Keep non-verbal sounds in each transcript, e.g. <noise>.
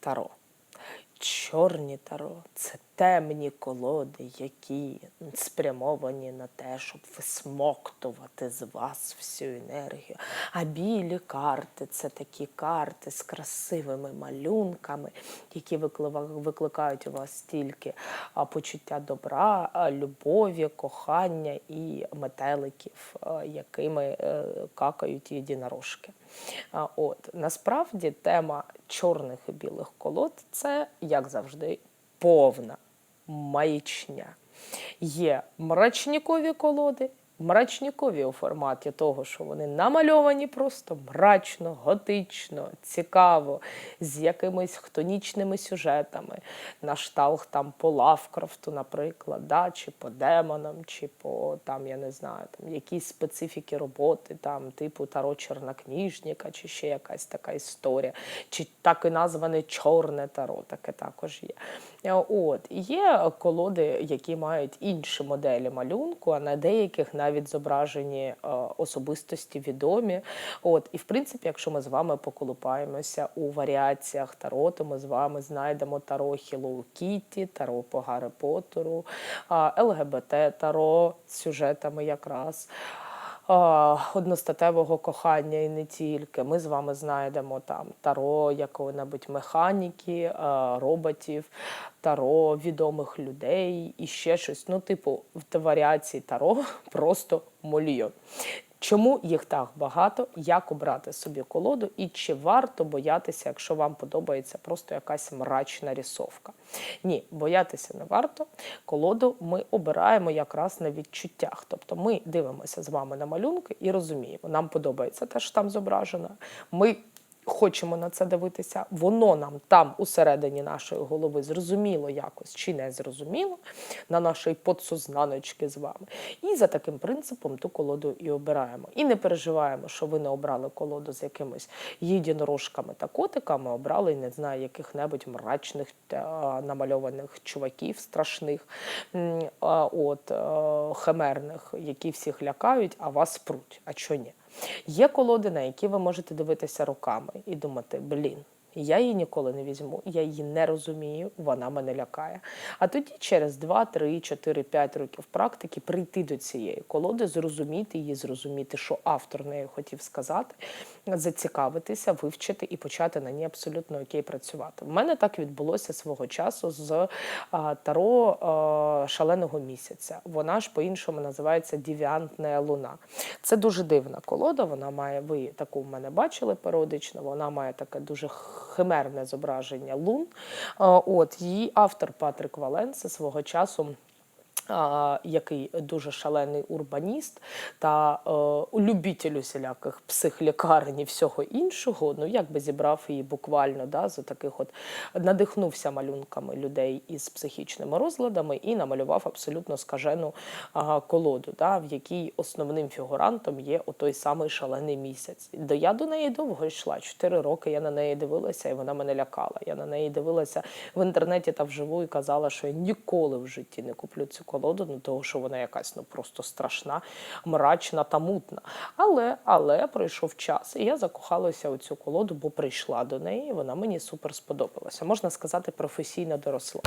таро. Чорні таро це темні колоди, які спрямовані на те, щоб висмоктувати з вас всю енергію. А білі карти це такі карти з красивими малюнками, які викликають у вас тільки почуття добра, любові, кохання і метеликів, якими е, какають єдинорожки. От насправді тема чорних і білих колод це, як завжди, повна маячня. Є мрачнікові колоди, мрачнікові у форматі того, що вони намальовані просто мрачно, готично, цікаво, з якимись хтонічними сюжетами, на шталх там по Лавкрафту, наприклад, да, чи по демонам, чи по там, я не знаю, там якісь специфіки роботи, там, типу таро чорнокніжника, чи ще якась така історія, чи так і назване чорне таро, таке також є. Е, От є колоди, які мають інші моделі малюнку, а на деяких навіть зображені е, особистості відомі. От і в принципі, якщо ми з вами поколупаємося у варіаціях таро, то ми з вами знайдемо таро Хілоу Кітті, таро по Гаррі Поттеру, ЛГБТ таро з сюжетами якраз одностатевого кохання і не тільки. Ми з вами знайдемо там таро якого-небудь механіки, роботів, таро відомих людей і ще щось. Ну, типу, в варіації таро <laughs> просто мільйон. Чому їх так багато? Як обрати собі колоду і чи варто боятися, якщо вам подобається просто якась мрачна рісовка? Ні, боятися не варто. Колоду ми обираємо якраз на відчуттях. Тобто ми дивимося з вами на малюнки і розуміємо, нам подобається те, що там зображено. Ми хочемо на це дивитися, воно нам там усередині нашої голови зрозуміло якось чи не зрозуміло на нашій подсознаночки з вами. І за таким принципом ту колоду і обираємо. І не переживаємо, що ви не обрали колоду з якимись єдинорожками та котиками, обрали, не знаю, яких-небудь мрачних намальованих чуваків страшних, от, е, химерних, які всіх лякають, а вас пруть. А чого ні? Є колоди, на які ви можете дивитися руками і думати, блін. Я її ніколи не візьму, я її не розумію, вона мене лякає. А тоді через 2, 3, 4, 5 років практики прийти до цієї колоди, зрозуміти її, зрозуміти, що автор нею хотів сказати, зацікавитися, вивчити і почати на ній абсолютно окей працювати. У мене так відбулося свого часу з таро шаленого місяця. Вона ж по-іншому називається Дівіантна луна. Це дуже дивна колода. Вона має, ви таку в мене бачили періодично. Вона має таке дуже химерне зображення лун. А, От її автор Патрик Валенса свого часу. Який дуже шалений урбаніст та е, любитель усіляких психлікарень і всього іншого, ну якби зібрав її буквально да, з таких от надихнувся малюнками людей із психічними розладами і намалював абсолютно скажену колоду, да, в якій основним фігурантом є отой самий шалений місяць. Я до неї довго йшла. Чотири роки я на неї дивилася, і вона мене лякала. Я на неї дивилася в інтернеті та вживу і казала, що я ніколи в житті не куплю цю колоду, ну того, що вона якась ну просто страшна, мрачна та мутна. Але, але пройшов час, і я закохалася у цю колоду, бо прийшла до неї, вона мені супер сподобалася. Можна сказати, професійно доросла.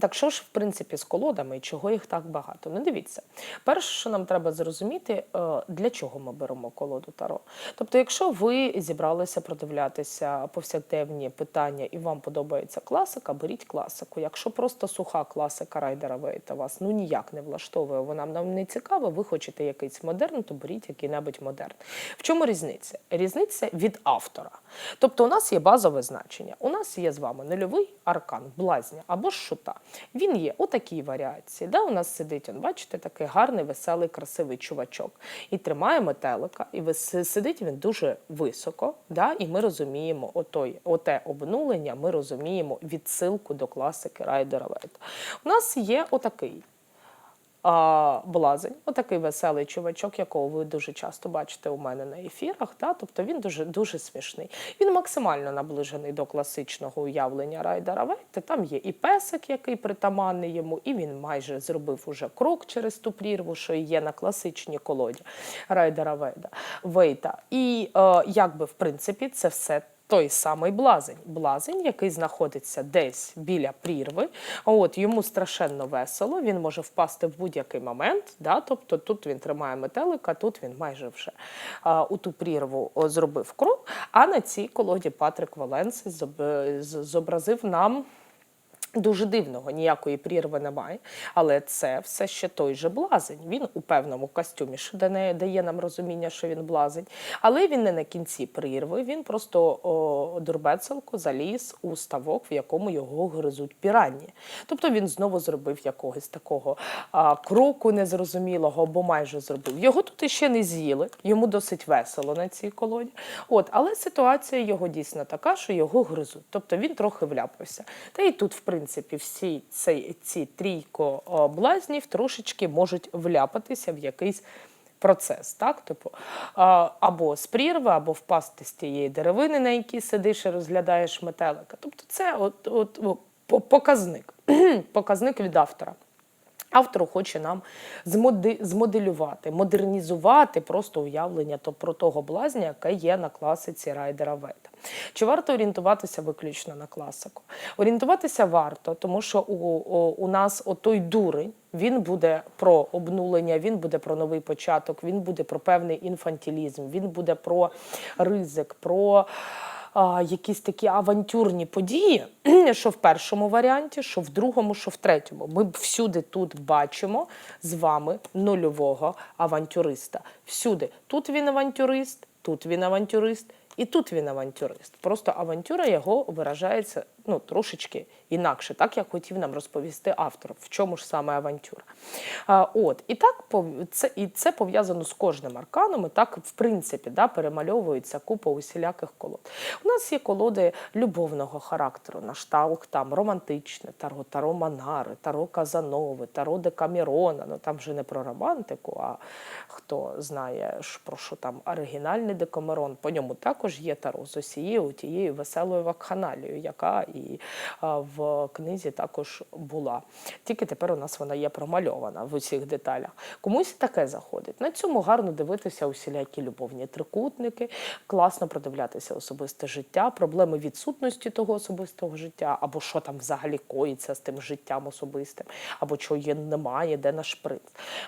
Так що ж, в принципі, з колодами і чого їх так багато? Ну, дивіться, перше, що нам треба зрозуміти, е, для чого ми беремо колоду Таро. Тобто, якщо ви зібралися продивлятися повсякденні питання і вам подобається класика, беріть класику. Якщо просто суха класика Райдера Вейта вас ну ніяк не влаштовує, вона нам не цікава, ви хочете якийсь модерн, то беріть який-небудь модерн. В чому різниця? Різниця від автора. Тобто, у нас є базове значення. У нас є з вами нульовий аркан, блазня або шута. Він є у такій варіації. Да? У нас сидить, он, бачите, такий гарний, веселий, красивий чувачок. І тримає метелика, і сидить він дуже високо. Да? І ми розуміємо отой, оте обнулення, ми розуміємо відсилку до класики Райдера Вейта. У нас є отакий а, блазень, отакий веселий чувачок, якого ви дуже часто бачите у мене на ефірах. Да? Тобто він дуже дуже смішний. Він максимально наближений до класичного уявлення райдера Вейта. Там є і песик, який притаманний йому, і він майже зробив уже крок через ту прірву, що є на класичній колоді райдера Вейда. Вейта. І е, якби в принципі це все. Той самий блазень, блазень, який знаходиться десь біля прірви. От йому страшенно весело. Він може впасти в будь-який момент. Да? Тобто тут він тримає метелика, тут він майже вже а, у ту прірву зробив кров. А на цій колоді Патрик Валенс зобразив нам. Дуже дивного, ніякої прірви немає, але це все ще той же блазень. Він у певному костюмі, що дає нам розуміння, що він блазень. Але він не на кінці прірви, він просто о, дурбецелко заліз у ставок, в якому його гризуть піранні. Тобто він знову зробив якогось такого а, кроку незрозумілого, або майже зробив. Його тут іще не з'їли, йому досить весело на цій колоді. От, але ситуація його дійсно така, що його гризуть. Тобто він трохи вляпався. Та і тут, в принципі, всі ці, ці трійко о, блазнів трошечки можуть вляпатися в якийсь. Процес, так? Типу, або з прірви, або впасти з тієї деревини, на якій сидиш і розглядаєш метелика. Тобто це от, от, показник, <clears throat> показник від автора. Автор хоче нам змоделювати, модернізувати просто уявлення то про того блазня, яке є на класиці Райдера Вейта. Чи варто орієнтуватися виключно на класику? Орієнтуватися варто, тому що у, у, нас отой дурень, він буде про обнулення, він буде про новий початок, він буде про певний інфантилізм, він буде про ризик, про а, якісь такі авантюрні події, <clears throat> що в першому варіанті, що в другому, що в третьому. Ми всюди тут бачимо з вами нульового авантюриста. Всюди. Тут він авантюрист, тут він авантюрист. І тут він авантюрист. Просто авантюра його виражається ну, трошечки інакше, так як хотів нам розповісти автор, в чому ж саме авантюра. От, і так це, і це пов'язано з кожним арканом, і так, в принципі, да, перемальовується купа усіляких колод. У нас є колоди любовного характеру, на шталк там романтичне, таро, таро Манари, таро Казанови, таро Декамерона. Ну там вже не про романтику, а хто знає, про що там оригінальний Декамерон. По ньому також є таро з усією тією веселою вакханалією, яка і в книзі також була. Тільки тепер у нас вона є промальована в усіх деталях. Комусь таке заходить. На цьому гарно дивитися усілякі любовні трикутники, класно продивлятися особисте життя, проблеми відсутності того особистого життя, або що там взагалі коїться з тим життям особистим, або чого є немає, де наш принц.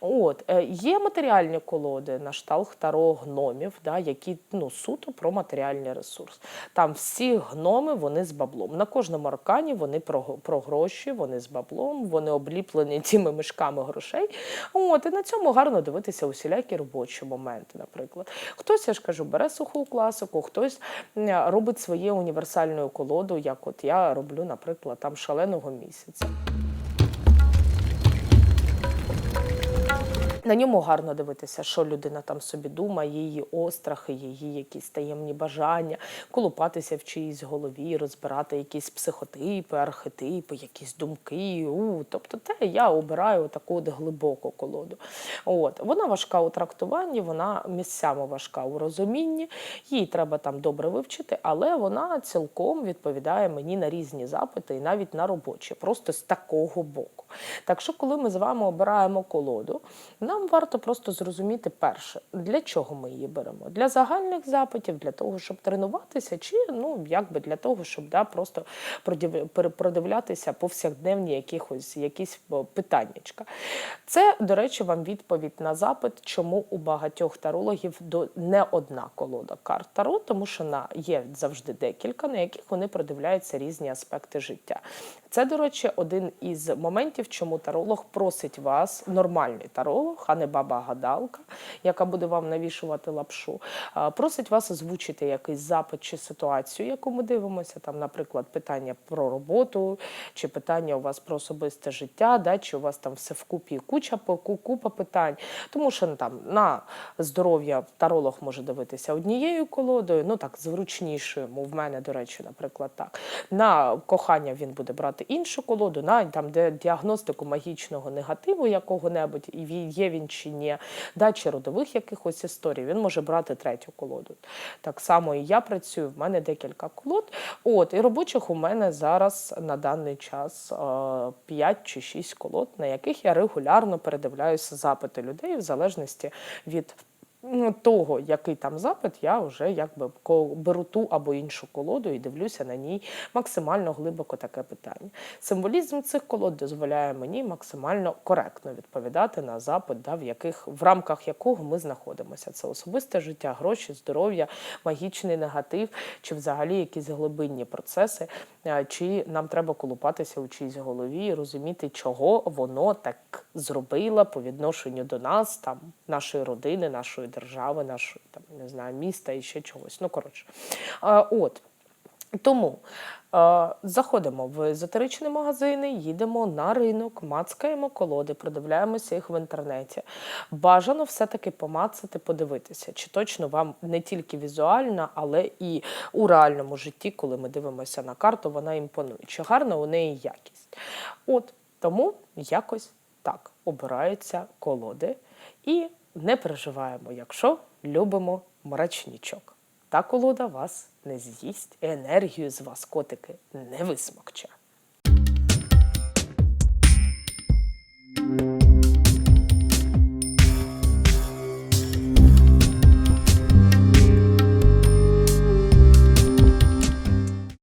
От е, є матеріальні колоди на шталх таро гномів, да, які ну суто про матеріальний ресурс. Там всі гноми вони з баблом. Кожному аркані вони про, про гроші, вони з баблом, вони обліплені <laughs> тими мішками грошей. От і на цьому гарно дивитися усілякі робочі моменти, наприклад. Хтось, я ж кажу, бере суху класику, хтось робить своє універсальною колоду, як от я роблю, наприклад, там шаленого місяця. На ньому гарно дивитися, що людина там собі думає, її острахи, її якісь таємні бажання, колупатися в чиїсь голові, розбирати якісь психотипи, архетипи, якісь думки. У, тобто, те я обираю таку от глибоку колоду. От вона важка у трактуванні, вона місцями важка у розумінні. Її треба там добре вивчити, але вона цілком відповідає мені на різні запити і навіть на робочі, просто з такого боку. Так що, коли ми з вами обираємо колоду, нам варто просто зрозуміти перше, для чого ми її беремо. Для загальних запитів, для того, щоб тренуватися, чи ну якби для того, щоб да, просто продивлятися повсякденні якихось якісь питаннячка. Це, до речі, вам відповідь на запит, чому у багатьох тарологів не одна колода карт таро, тому що на є завжди декілька, на яких вони продивляються різні аспекти життя. Це, до речі, один із моментів, чому таролог просить вас, нормальний таролог, а не баба-гадалка, яка буде вам навішувати лапшу, просить вас озвучити якийсь запит чи ситуацію, яку ми дивимося. Там, наприклад, питання про роботу, чи питання у вас про особисте життя, да, чи у вас там все вкупі куча купа питань. Тому що ну, там на здоров'я таролог може дивитися однією колодою, ну так зручнішою. В мене, до речі, наприклад, так. На кохання він буде брати брати іншу колоду, на там, де діагностику магічного негативу якого-небудь, і є він чи ні, да, чи родових якихось історій, він може брати третю колоду. Так само і я працюю, в мене декілька колод. От, і робочих у мене зараз на даний час 5 чи 6 колод, на яких я регулярно передивляюся запити людей в залежності від того, який там запит, я вже якби беру ту або іншу колоду і дивлюся на ній максимально глибоко таке питання. Символізм цих колод дозволяє мені максимально коректно відповідати на запит, да, в яких в рамках якого ми знаходимося. Це особисте життя, гроші, здоров'я, магічний негатив, чи взагалі якісь глибинні процеси, е, чи нам треба колупатися у чиїсь голові і розуміти, чого воно так зробило по відношенню до нас, там нашої родини, нашої держави, нашої там не знаю, міста і ще чогось. Ну коротше, от. Тому заходимо в езотеричні магазини, їдемо на ринок, мацкаємо колоди, продивляємося їх в інтернеті. Бажано все-таки помацати, подивитися, чи точно вам не тільки візуально, але і у реальному житті, коли ми дивимося на карту, вона імпонує. Чи гарна у неї якість. От тому якось так обираються колоди. І не переживаємо, якщо любимо мрачнічок. Та колода вас не з'їсть, енергію з вас котики не висмокче.